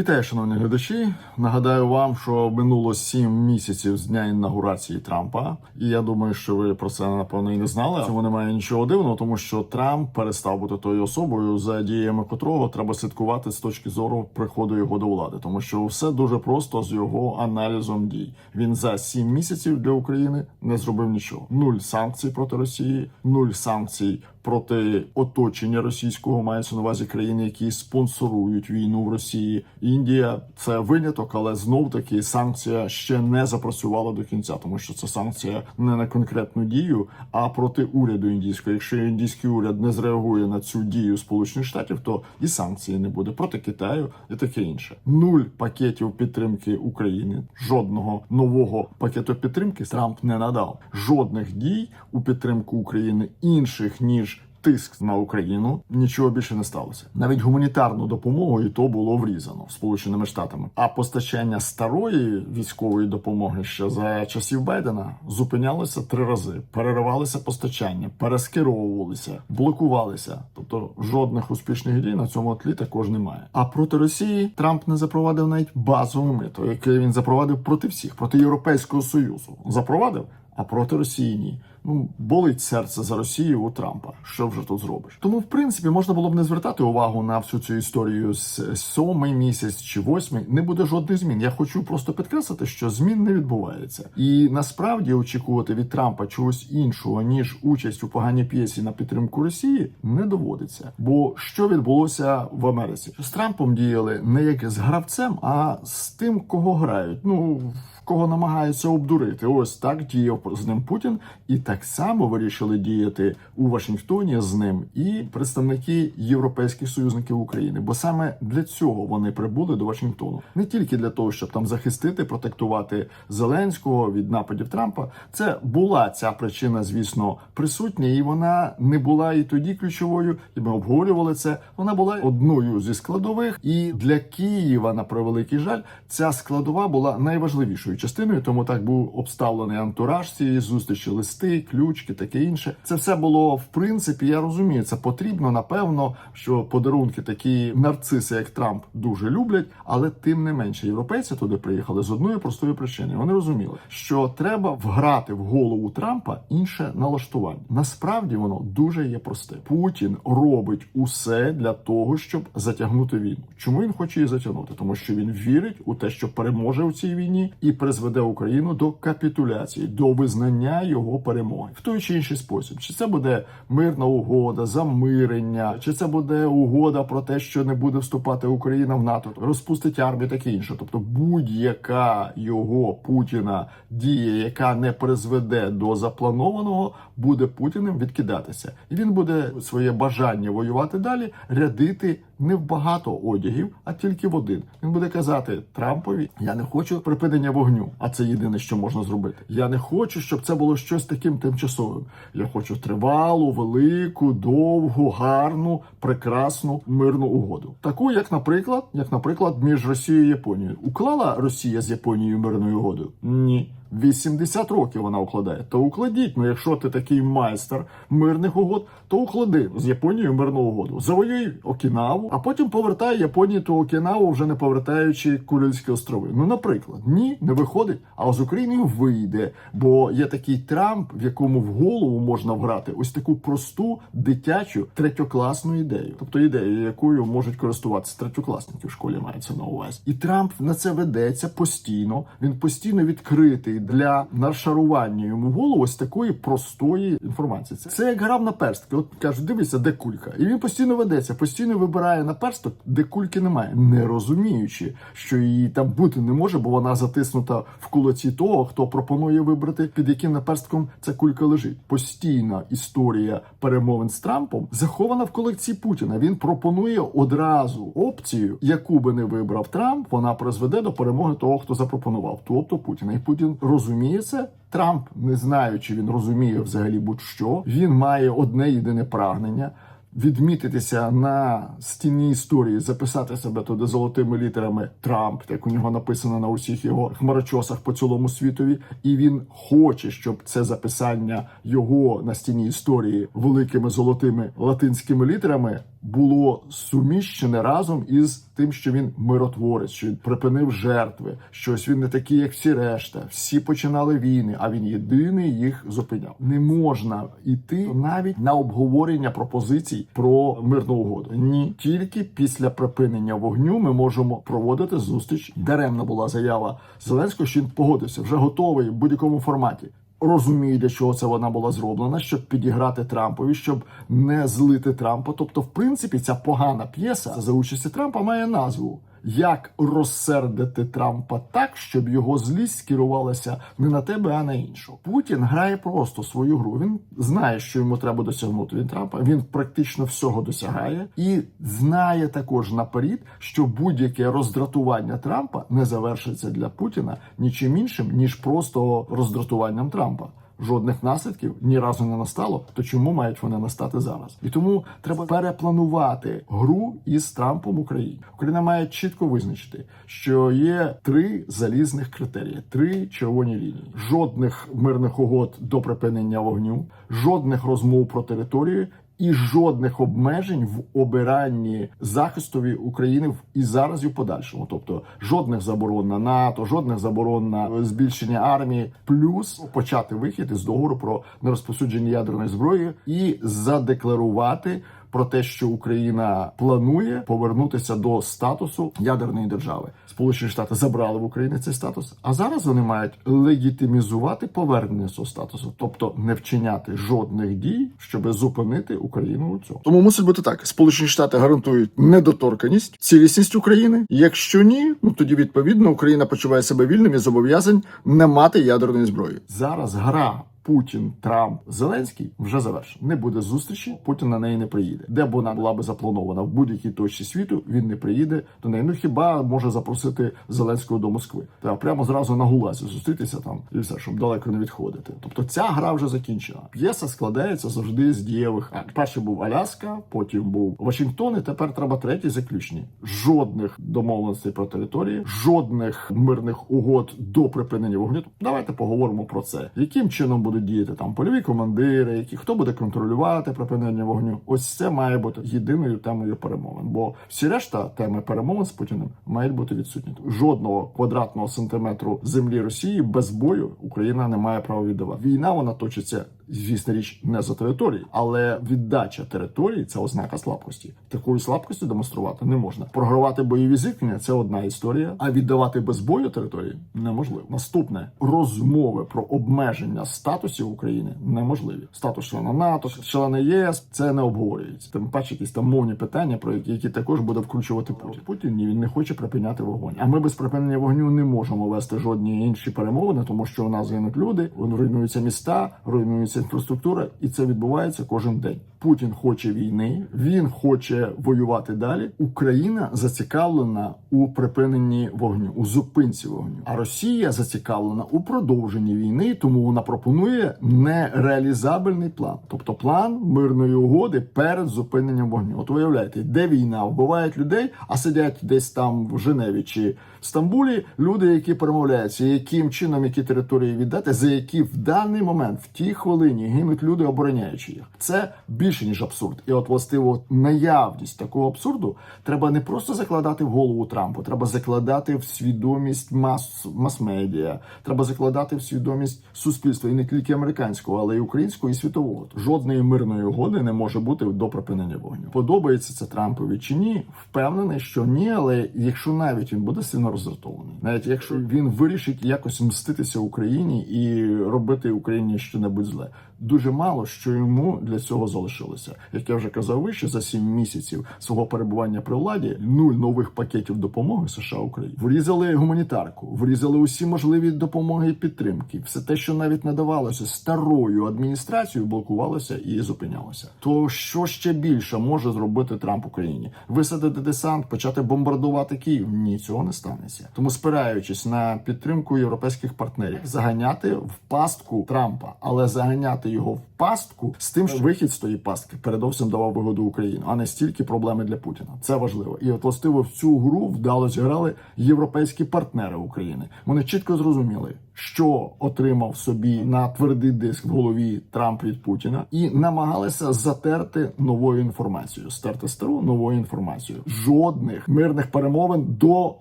Вітаю, шановні глядачі. Нагадаю вам, що минуло сім місяців з дня інаугурації Трампа, і я думаю, що ви про це напевно і не знали. Цьому немає нічого дивного, тому що Трамп перестав бути тою особою, за діями котрого треба слідкувати з точки зору приходу його до влади, тому що все дуже просто з його аналізом дій. Він за сім місяців для України не зробив нічого. Нуль санкцій проти Росії, нуль санкцій проти оточення російського мається на увазі країни, які спонсорують війну в Росії. Індія це виняток, але знов таки санкція ще не запрацювала до кінця, тому що це санкція не на конкретну дію, а проти уряду індійського. Якщо індійський уряд не зреагує на цю дію Сполучених Штатів, то і санкції не буде проти Китаю і таке інше. Нуль пакетів підтримки України. Жодного нового пакету підтримки Трамп не надав. Жодних дій у підтримку України інших ніж тиск на Україну нічого більше не сталося. Навіть гуманітарну допомогу і то було врізано Сполученими Штатами. А постачання старої військової допомоги ще за часів Байдена зупинялося три рази. Переривалися постачання, перескеровувалися, блокувалися. Тобто жодних успішних дій на цьому тлі також немає. А проти Росії Трамп не запровадив навіть базове мито, яке він запровадив проти всіх, проти Європейського союзу. Запровадив. А проти Росії ні. Ну болить серце за Росію у Трампа. Що вже тут зробиш? Тому, в принципі, можна було б не звертати увагу на всю цю історію з сьомий місяць чи восьмий. Не буде жодних змін. Я хочу просто підкреслити, що змін не відбувається, і насправді очікувати від Трампа чогось іншого ніж участь у поганій п'єсі на підтримку Росії не доводиться. Бо що відбулося в Америці? З Трампом діяли не як з гравцем, а з тим, кого грають. Ну кого намагаються обдурити. Ось так діяв з ним Путін, і так само вирішили діяти у Вашингтоні з ним і представники європейських союзників України. Бо саме для цього вони прибули до Вашингтону, не тільки для того, щоб там захистити, протектувати Зеленського від нападів Трампа. Це була ця причина, звісно, присутня, і вона не була і тоді ключовою. І ми обговорювали це. Вона була одною зі складових, і для Києва, на превеликий жаль, ця складова була найважливішою частиною, тому так був обставлений антураж цієї зустрічі, листи, ключки, таке інше. Це все було в принципі. Я розумію, це потрібно. Напевно, що подарунки такі нарциси, як Трамп, дуже люблять, але тим не менше, європейці туди приїхали з одної простої причини. Вони розуміли, що треба вграти в голову Трампа інше налаштування. Насправді воно дуже є просте. Путін робить усе для того, щоб затягнути війну. Чому він хоче її затягнути? Тому що він вірить у те, що переможе у цій війні і призведе Україну до капітуляції, до визнання його перемоги в той чи інший спосіб. Чи це буде мирна угода, замирення, чи це буде угода про те, що не буде вступати Україна в НАТО, розпустить армію, таке інше. Тобто, будь-яка його Путіна дія, яка не призведе до запланованого, буде Путіним відкидатися, і він буде своє бажання воювати далі рядити не в багато одягів, а тільки в один. Він буде казати Трампові: я не хочу припинення вогню, а це єдине, що можна зробити. Я не хочу, щоб це було щось таким тимчасовим. Я хочу тривалу, велику, довгу, гарну, прекрасну мирну угоду. Таку, як, наприклад, як, наприклад, між Росією і Японією. Уклала Росія з Японією мирною угодою? Ні. 80 років вона укладає. То укладіть. Ну, якщо ти такий майстер мирних угод, то уклади з Японією мирну угоду. Завоюй Окінаву, а потім повертай Японії ту Окінаву, вже не повертаючи Курильські острови. Ну, наприклад, ні, не виходить. А з Україною вийде, бо є такий Трамп, в якому в голову можна вграти ось таку просту дитячу третьокласну ідею, тобто ідею, якою можуть користуватися третьокласники в школі мається на увазі. І Трамп на це ведеться постійно. Він постійно відкритий для нашарування йому голову ось такої простої інформації. Це як грав на перстки. От кажуть, дивися, де кулька, і він постійно ведеться, постійно вибирає на персток, де кульки немає, не розуміючи, що її там бути не може, бо вона затиснута в кулаці того, хто пропонує вибрати, під яким наперстком ця кулька лежить. Постійна історія перемовин з Трампом захована в колекції Путіна. Він пропонує одразу опцію, яку би не вибрав Трамп, вона призведе до перемоги того, хто запропонував, тобто Путіна. І Путін розуміє це. Трамп, не знаю, чи він розуміє взагалі будь-що. Він має одне єдине прагнення. Відмітитися на стіні історії, записати себе туди золотими літерами Трамп, як у нього написано на усіх його хмарочосах по цілому світові, і він хоче, щоб це записання його на стіні історії великими золотими латинськими літерами було суміщене разом із тим, що він миротворець, що він припинив жертви, що ось він не такий, як всі решта. Всі починали війни, а він єдиний їх зупиняв. Не можна йти навіть на обговорення пропозицій про мирну угоду. Ні, тільки після припинення вогню ми можемо проводити зустріч. Даремна була заява Зеленського, що він погодився, вже готовий в будь-якому форматі. Розумію, для чого це вона була зроблена, щоб підіграти Трампові, щоб не злити Трампа. Тобто, в принципі, ця погана п'єса за участі Трампа має назву. Як розсердити Трампа так, щоб його злість скерувалася не на тебе, а на іншого. Путін грає просто свою гру. Він знає, що йому треба досягнути від Трампа. Він практично всього досягає і знає також наперед, що будь-яке роздратування Трампа не завершиться для Путіна нічим іншим ніж просто роздратуванням Трампа. Жодних наслідків ні разу не настало. То чому мають вони настати зараз? І тому треба перепланувати гру із Трампом в Україні. Україна має чітко визначити, що є три залізних критерії, три червоні лінії. Жодних мирних угод до припинення вогню, жодних розмов про територію. І жодних обмежень в обиранні захистові України в- і зараз, і в подальшому. Тобто жодних заборон на НАТО, жодних заборон на збільшення армії, плюс почати вихід із договору про нерозповсюдження ядерної зброї і задекларувати про те, що Україна планує повернутися до статусу ядерної держави. Сполучені Штати забрали в Україні цей статус, а зараз вони мають легітимізувати повернення цього статусу, тобто не вчиняти жодних дій, щоб зупинити Україну у цьому. Тому мусить бути так: Сполучені Штати гарантують недоторканість, цілісність України. Якщо ні, ну тоді відповідно Україна почуває себе вільним і зобов'язань не мати ядерної зброї. Зараз гра. Путін, Трамп, Зеленський вже завершено. Не буде зустрічі. Путін на неї не приїде. Де б вона була би запланована в будь-якій точці світу, він не приїде до неї. Ну хіба може запросити Зеленського до Москви? Та прямо зразу на гулазі зустрітися там і все, щоб далеко не відходити. Тобто ця гра вже закінчена. П'єса складається завжди з дієвих актів. Перший був Аляска, потім був Вашингтон. і Тепер треба третій заключні. Жодних домовленостей про території, жодних мирних угод до припинення вогню. Давайте поговоримо про це. Яким чином будуть діяти там польові командири, які хто буде контролювати припинення вогню? Ось це має бути єдиною темою перемовин. Бо всі решта теми перемовин з Путіним мають бути відсутні. Жодного квадратного сантиметру землі Росії без бою Україна не має права віддавати. Війна вона точиться. Звісна річ не за території, але віддача території це ознака слабкості. Такої слабкості демонструвати не можна. Програвати бойові зіткнення це одна історія, а віддавати без бою території неможливо. Наступне розмови про обмеження статусів України неможливі. Статус члена НАТО, члена ЄС це не обговорюється. Тим паче якісь там мовні питання, про які, які також буде вкручувати Путін. Путін ні, він не хоче припиняти вогонь. А ми без припинення вогню не можемо вести жодні інші перемовини, тому що у нас гинуть люди, руйнуються міста, руйнується інфраструктура, і це відбувається кожен день. Путін хоче війни, він хоче воювати далі. Україна зацікавлена у припиненні вогню, у зупинці вогню. А Росія зацікавлена у продовженні війни, тому вона пропонує нереалізабельний план, тобто план мирної угоди перед зупиненням вогню. От виявляєте, де війна вбивають людей, а сидять десь там в Женеві чи в Стамбулі люди, які перемовляються, яким чином які території віддати, за які в даний момент в тій хвилині гинуть люди, обороняючи їх. Це більше ніж абсурд. І от властиво наявність такого абсурду треба не просто закладати в голову Трампу, треба закладати в свідомість мас мас-медіа, треба закладати в свідомість суспільства і не тільки американського, але й українського і світового. Жодної мирної угоди не може бути до припинення вогню. Подобається це Трампові чи ні? Впевнений, що ні, але якщо навіть він буде сильно роздратований, навіть якщо він вирішить якось мститися Україні і робити Україні щонебудь зле, дуже мало що йому для цього залишилося. Як я вже казав вище, за сім місяців свого перебування при владі нуль нових пакетів допомоги США Україні. Врізали гуманітарку, врізали усі можливі допомоги і підтримки. Все те, що навіть надавалося старою адміністрацією, блокувалося і зупинялося. То що ще більше може зробити Трамп Україні? Висадити десант, почати бомбардувати Київ? Ні, цього не станеться. Тому, спираючись на підтримку європейських партнерів, заганяти в пастку Трампа, але заганяти його в пастку з тим, що вихід з тої пастки передовсім давав вигоду Україні, а не стільки проблеми для Путіна. Це важливо. І от властиво в цю гру вдало зіграли європейські партнери України. Вони чітко зрозуміли, що отримав собі на твердий диск в голові Трамп від Путіна, і намагалися затерти новою інформацією, стерти стару новою інформацією. Жодних мирних перемовин до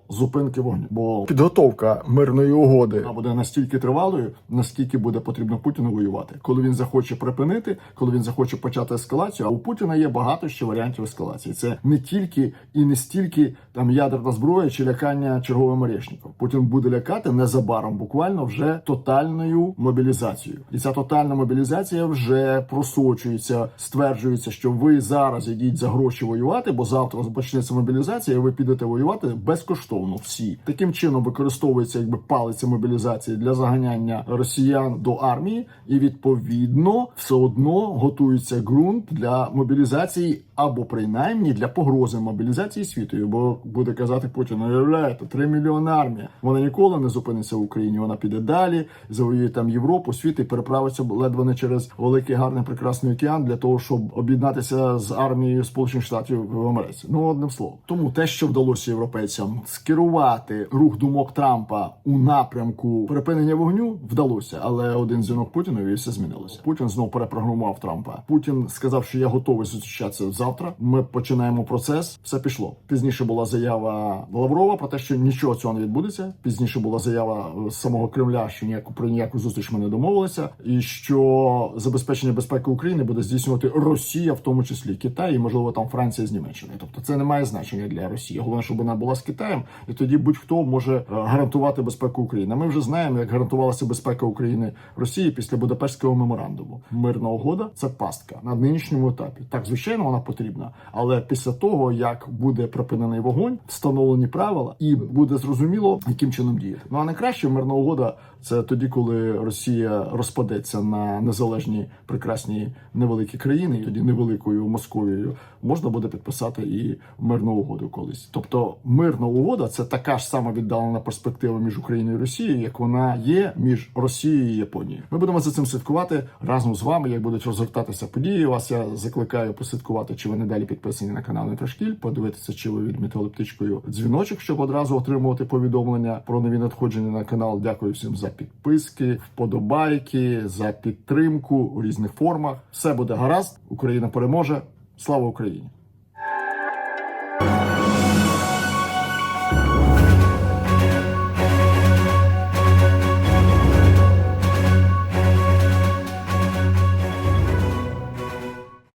зупинки вогню. Бо підготовка мирної угоди буде настільки тривалою, наскільки буде потрібно Путіну воювати, коли він захоче припинити, коли він захоче почати ескалацію. А у Путіна є багато ще варіантів ескалації. Це не тільки і не стільки там ядерна зброя чи лякання черговим орешником. Путін буде лякати незабаром, буквально вже тотальною мобілізацією. І ця тотальна мобілізація вже просочується, стверджується, що ви зараз йдіть за гроші воювати, бо завтра почнеться мобілізація, і ви підете воювати безкоштовно. Всі таким чином використовується якби палиця мобілізації для заганяння росіян до армії, і відповідно все одно готується ґрунт для мобілізації або принаймні для погрози мобілізації світою. Бо буде казати Путін, уявляєте, 3 мільйони армія. Вона ніколи не зупиниться в Україні. Вона піде далі, завоює там Європу, світ і переправиться ледве не через великий гарний прекрасний океан для того, щоб об'єднатися з армією Сполучених Штатів в Америці. Ну одним словом, тому те, що вдалося європейцям скерувати рух думок Трампа у напрямку припинення вогню, вдалося, але один дзвінок Путінові і все змінилося. Путін знов перепрограмував Трампа. Путін сказав, що я готовий зустрічатися завтра. Ми починаємо процес. Все пішло. Пізніше була заява Лаврова про те, що нічого цього не відбудеться. Пізніше була заява з самого Кремля, що ніяку про ніяку зустріч ми не домовилися, і що забезпечення безпеки України буде здійснювати Росія, в тому числі Китай, і можливо там Франція з Німеччиною. Тобто це не має значення для Росії. Головне, щоб вона була з Китаєм, і тоді будь-хто може е, гарантувати безпеку України. Ми вже знаємо, як гарантувалася безпека України Росії після Будапештського меморандуму. Мирна угода це пастка на нинішньому етапі. Так, звичайно, вона потрібна, але після того як буде припинений вогонь, встановлені правила, і буде зрозуміло, яким чином діяти. Ну а найкраще мирна угода це тоді, коли Росія розпадеться на незалежні прекрасні невеликі країни, і тоді невеликою Московією можна буде підписати і мирну угоду колись. Тобто, мирна угода це така ж сама віддалена перспектива між Україною і Росією, як вона є між Росією і Японією. Ми будемо за цим слідкувати разом з вами. Як будуть розгортатися події, вас я закликаю послідкувати, чи ви не далі підписані на канал Нетрошкіль, подивитися, чи ви відмітили птичкою дзвіночок, щоб одразу отримувати повідомлення про нові надходження на канал. Дякую всім за підписки, вподобайки, за підтримку у різних формах. Все буде гаразд. Україна переможе. Слава Україні!